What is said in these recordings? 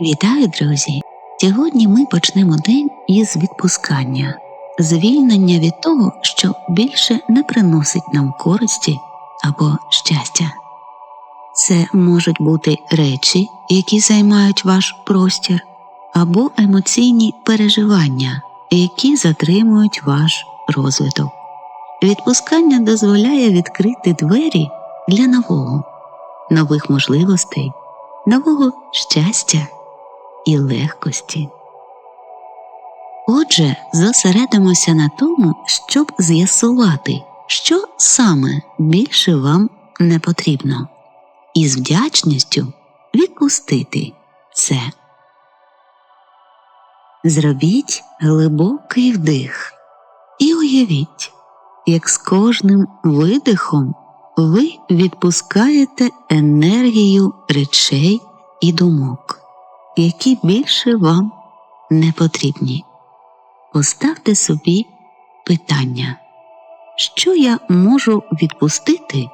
Вітаю, друзі! Сьогодні ми почнемо день із відпускання, звільнення від того, що більше не приносить нам користі або щастя. Це можуть бути речі, які займають ваш простір, або емоційні переживання, які затримують ваш розвиток. Відпускання дозволяє відкрити двері для нового, нових можливостей, нового щастя і легкості. Отже, зосередимося на тому, щоб з'ясувати, що саме більше вам не потрібно, і з вдячністю відпустити це. Зробіть глибокий вдих і уявіть, як з кожним видихом ви відпускаєте енергію речей і думок, які більше вам не потрібні. Поставте собі питання, що я можу відпустити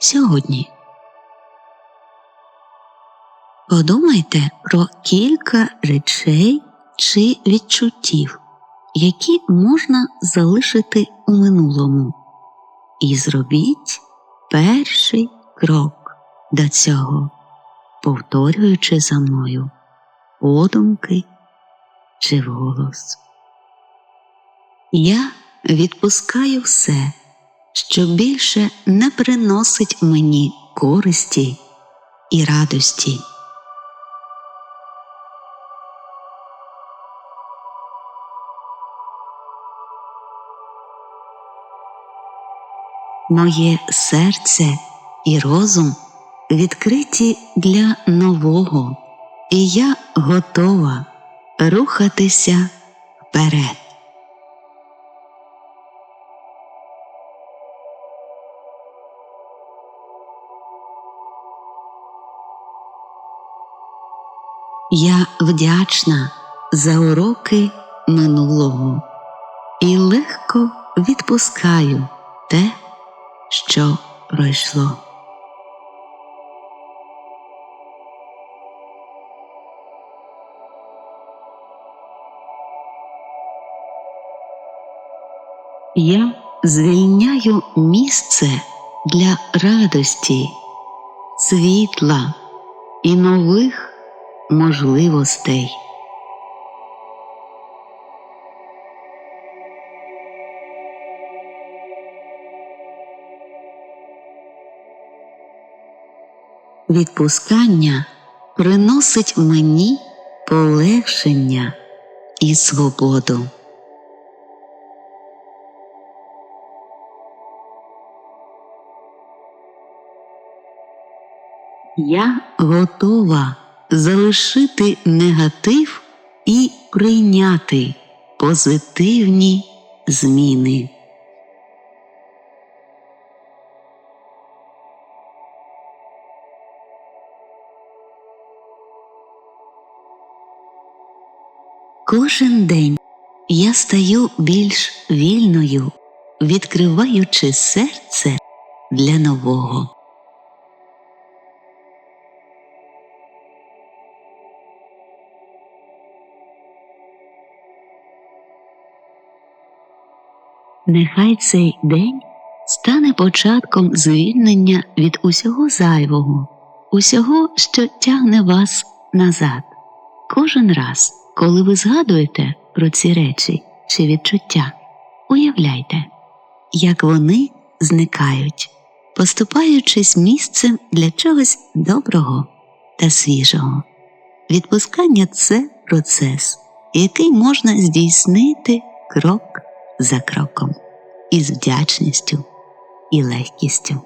сьогодні. Подумайте про кілька речей чи відчуттів, які можна залишити у минулому, і зробіть перший крок до цього, повторюючи за мною подумки чи вголос. Я відпускаю все, що більше не приносить мені користі і радості. Моє серце і розум відкриті для нового, і я готова рухатися вперед. Я вдячна за уроки минулого і легко відпускаю те, що пройшло. Я звільняю місце для радості, світла і нових можливостей. Відпускання приносить мені полегшення і свободу. Я готова залишити негатив і прийняти позитивні зміни. Кожен день я стаю більш вільною, відкриваючи серце для нового. Нехай цей день стане початком звільнення від усього зайвого, усього, що тягне вас назад. Кожен раз, коли ви згадуєте про ці речі чи відчуття, уявляйте, як вони зникають, поступаючись місцем для чогось доброго та свіжого. Відпускання це процес, який можна здійснити крок за кроком, із вдячністю і легкістю.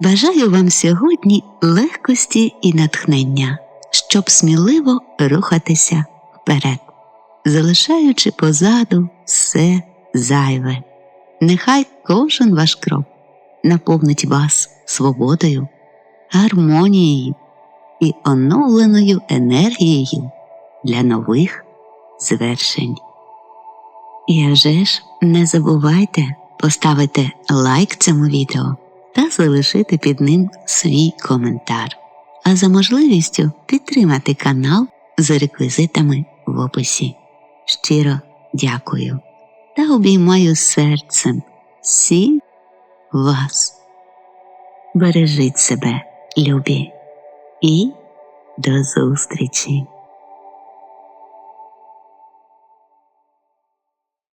Бажаю вам сьогодні легкості і натхнення, щоб сміливо рухатися вперед, залишаючи позаду все зайве. Нехай кожен ваш крок наповнить вас свободою, гармонією і оновленою енергією для нових звершень. І вже ж не забувайте поставити лайк цьому відео та залишити під ним свій коментар. а за можливістю підтримати канал за реквізитами в описі. Щиро дякую та обіймаю серцем всіх вас. Бережіть себе, любі, і до зустрічі!